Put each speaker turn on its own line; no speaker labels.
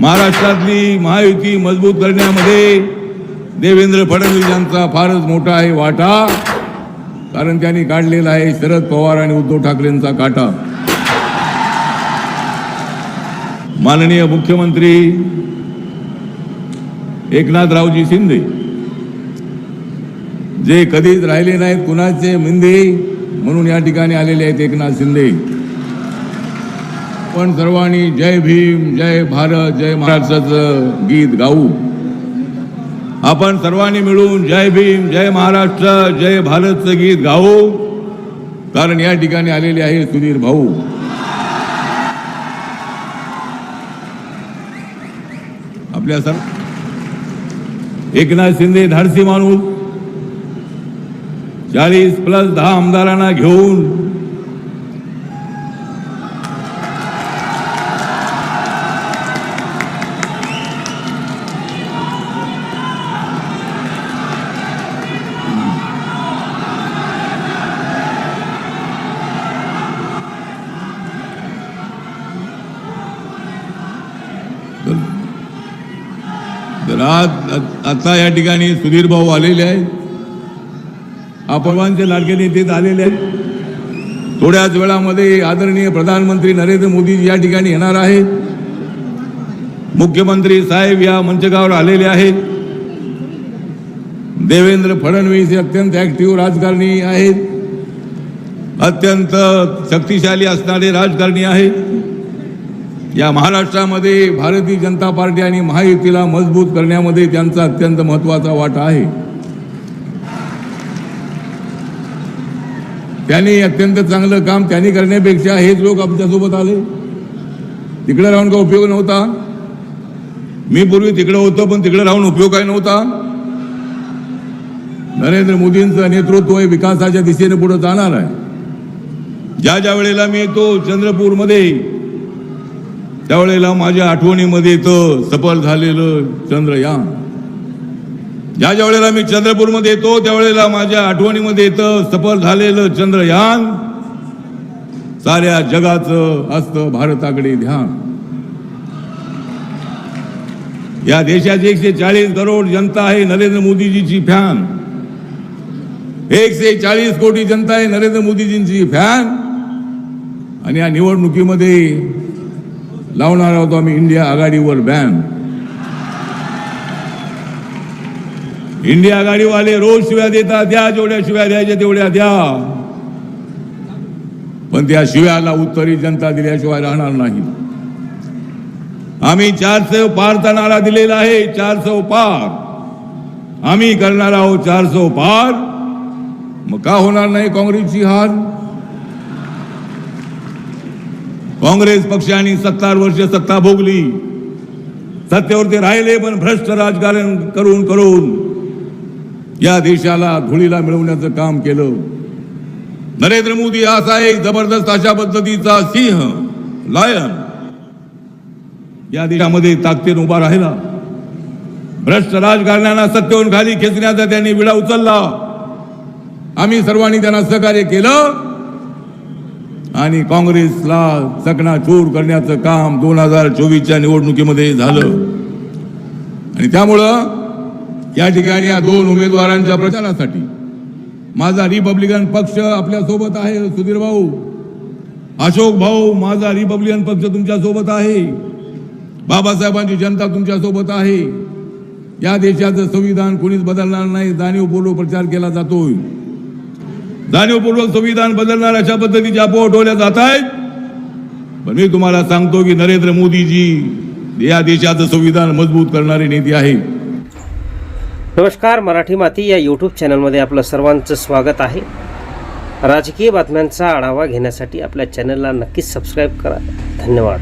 महाराष्ट्रातली महायुती मजबूत करण्यामध्ये देवेंद्र फडणवीस यांचा फारच मोठा आहे वाटा. कारण त्यांनी काढलेला आहे शरद पवार आणि उद्धव ठाकरेंचा काटा. माननीय मुख्यमंत्री एकनाथरावजी शिंदे. जे कधीच राहिले नाहीत कुणाचे मिंदे म्हणून या ठिकाणी आलेले आहेत एकनाथ शिंदे. आपण सर्वांनी जय भीम जय भारत जय महाराष्ट्राचं गीत गाऊ. आपण सर्वांनी मिळून जय भीम जय महाराष्ट्र जय भारतचं गीत गाऊ. कारण या ठिकाणी आलेले आहे सुधीर भाऊ. आपल्या सर एकनाथ शिंदे धाडसी माणूस. चाळीस प्लस दहा आमदारांना घेऊन तर आज आता या ठिकाणी सुधीर भाऊ आलेले आहेत. अपवांचे लाडके नेते आलेले आहेत. थोड्याच वेळामध्ये आदरणीय प्रधानमंत्री नरेंद्र मोदी या ठिकाणी येणार आहेत. मुख्यमंत्री साहेब या मंचकावर आलेले आहेत. देवेंद्र फडणवीस हे अत्यंत ऍक्टिव्ह राजकारणी आहेत. अत्यंत शक्तिशाली असणारे राजकारणी आहेत. या महाराष्ट्रामध्ये भारतीय जनता पार्टी आणि महायुतीला मजबूत करण्यामध्ये त्यांचा अत्यंत महत्त्वाचा वाटा आहे. त्यांनी अत्यंत चांगलं काम त्यांनी करण्यापेक्षा हेच लोक आमच्यासोबत आले. तिकडे राहून का उपयोग नव्हता. मी पूर्वी तिकडे होतो पण तिकडे राहून उपयोग काय नव्हता. नरेंद्र मोदींचं नेतृत्व हे विकासाच्या दिशेने पुढे जाणार आहे. ज्या ज्या वेळेला मी येतो चंद्रपूरमध्ये त्यावेळेला माझ्या आठवणीमध्ये येतं सफल झालेलं चंद्रयान. ज्या ज्या वेळेला मी चंद्रपूरमध्ये येतो त्यावेळेला माझ्या आठवणीमध्ये येतं सफल झालेलं चंद्रयान साऱ्या जगाचं असतं भारताकडे ध्यान. या देशाची एकशे चाळीस करोड जनता आहे नरेंद्र मोदीजीची फॅन. एकशे चाळीस कोटी जनता आहे नरेंद्र मोदीजींची फॅन. आणि या निवडणुकीमध्ये लावणार आहोत आम्ही इंडिया आघाडीवर बॅन. इंडिया आघाडीवाले रोज शिव्या देतात द्या जेवढ्या शिव्या द्यायच्या तेवढ्या द्या. पण त्या शिव्याला उत्तरी जनता दिल्याशिवाय राहणार नाही. आम्ही चारशे पारचा नारा दिलेला आहे चारशे पार. आम्ही करणार आहोत चारशे पार. मग का होणार नाही काँग्रेसची हार? काँग्रेस पक्षाने सत्तार वर्ष सत्ता भोगली. सत्तेवरती राहिले पण भ्रष्ट राजकारण करून करून या देशाला धुळीला मिळवण्याचं काम केलं. नरेंद्र मोदी असा एक जबरदस्त अशा पद्धतीचा सिंह लायन या देशामध्ये ताकदीन उभा राहिला. भ्रष्ट राजकारण्यांना सत्तेवरून खाली खेचण्याचा त्यांनी विडा उचलला. आम्ही सर्वांनी त्यांना सहकार्य केलं. आणि काँग्रेसला चकणाचूर करण्याचं काम दोन हजार चोवीसच्या निवडणुकीमध्ये झालं. आणि त्यामुळं या ठिकाणी या दोन उमेदवारांच्या प्रचारासाठी माझा रिपब्लिकन पक्ष आपल्यासोबत आहे सुधीर भाऊ. अशोक भाऊ माझा रिपब्लिकन पक्ष तुमच्यासोबत आहे. बाबासाहेबांची जनता तुमच्यासोबत आहे. या देशाचं संविधान कोणीच बदलणार नाही जाणीवपूर्वक प्रचार केला जातोय. जाणीवपूर्वक संविधान बदलणार अशा पद्धतीच्या अफवा उठवल्या जात आहेत. पण मी तुम्हाला सांगतो की नरेंद्र मोदीजी या देशाचं संविधान मजबूत करणारे नेते आहे
नमस्कार मराठी माती या यूट्यूब चॅनलमध्ये आपलं सर्वांचं स्वागत आहे. राजकीय बातम्यांचा आढावा घेण्यासाठी आपल्या चॅनलला नक्कीच सबस्क्राईब करा. धन्यवाद.